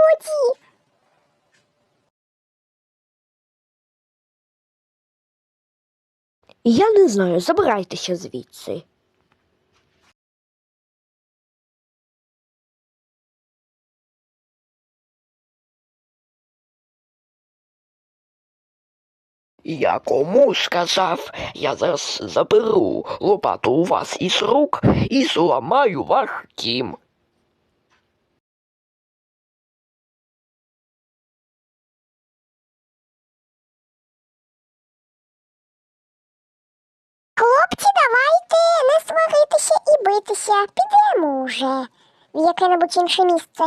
молодці. Я не знаю, забирайтеся звідси. Я кому сказав, я зараз заберу лопату у вас із рук і зламаю ваш тім. Битися. Підемо уже в яке-небудь інше місце.